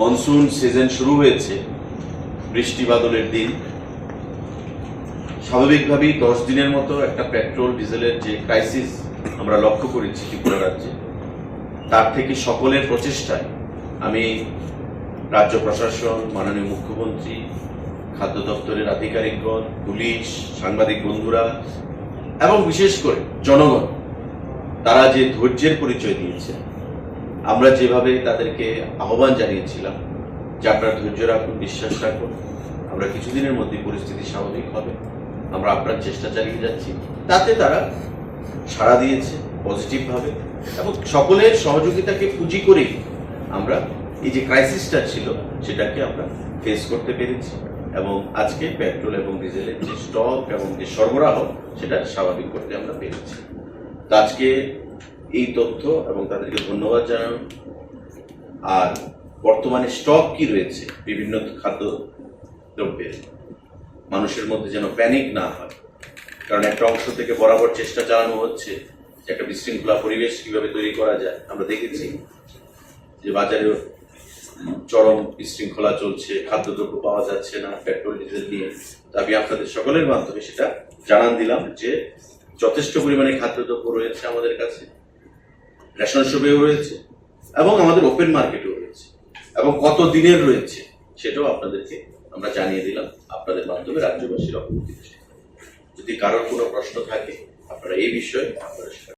Monsoon season শুরু হয়েছে, বৃষ্টি বাদলের দিন। স্বাভাবিকভাবেই দশ দিনের মতো একটা পেট্রোল ডিজেলের যে ক্রাইসিস আমরা লক্ষ্য করেছি ত্রিপুরা রাজ্যে, তার থেকে সকলের প্রচেষ্টায় আমি রাজ্য প্রশাসন, মাননীয় মুখ্যমন্ত্রী, খাদ্য দপ্তরের আধিকারিকগণ, পুলিশ, সাংবাদিক বন্ধুরা, এবং বিশেষ করে জনগণ, তারা যে ধৈর্যের পরিচয় দিয়েছে আমরা যেভাবে তাদেরকে আহ্বান জানিয়েছিলাম, যে আপনারা ধৈর্য রাখুন, বিশ্বাস রাখুন, আমরা কিছুদিনের মধ্যে পরিস্থিতি স্বাভাবিক হবে। আমরা আপনার চেষ্টা চালিয়ে যাচ্ছি। তাতে তারা সাড়া দিয়েছে পজিটিভভাবে এবং সকলের সহযোগিতাকে পুঁজি করেই আমরা এই যে ক্রাইসিসটা ছিল, সেটাকে আমরা ফেস করতে পেরেছি। এবং আজকে পেট্রোল এবং ডিজেলের যে স্টক এবং যে সরবরাহ, সেটা স্বাভাবিক করতে আমরা পেরেছি। তো আজকে এই তথ্য এবং তাদেরকে ধন্যবাদ জানানো। আর বর্তমানে স্টক কি রয়েছে? বিভিন্ন খাদ্য দ্রব্যের। মানুষের মধ্যে যেন প্যানিক না হয়। কারণ একটা অংশ থেকে বরাবর চেষ্টা চালানো হচ্ছে যে একটা বিশৃঙ্খলা পরিবেশ কীভাবে তৈরি করা যায়। আমরা দেখেছি যে বাজারে চরম বিশৃঙ্খলা চলছে, খাদ্যদ্রব্য পাওয়া যাচ্ছে না পেট্রোল ডিজেল নিয়ে। আমি আপনাদের সকলের মাধ্যমে সেটা জানান দিলাম যে যথেষ্ট পরিমাণে খাদ্যদ্রব্য রয়েছে আমাদের কাছে। রেশন শপেও রয়েছে, এবং আমাদের ওপেন মার্কেটেও রয়েছে, এবং কত দিনের রয়েছে সেটাও আপনাদেরকে আমরা জানিয়ে দিলাম আপনাদের মাধ্যমে রাজ্যবাসীর অবগতি যদি কারোর কোনো প্রশ্ন থাকে, আপনারা এই বিষয়ে আপনারা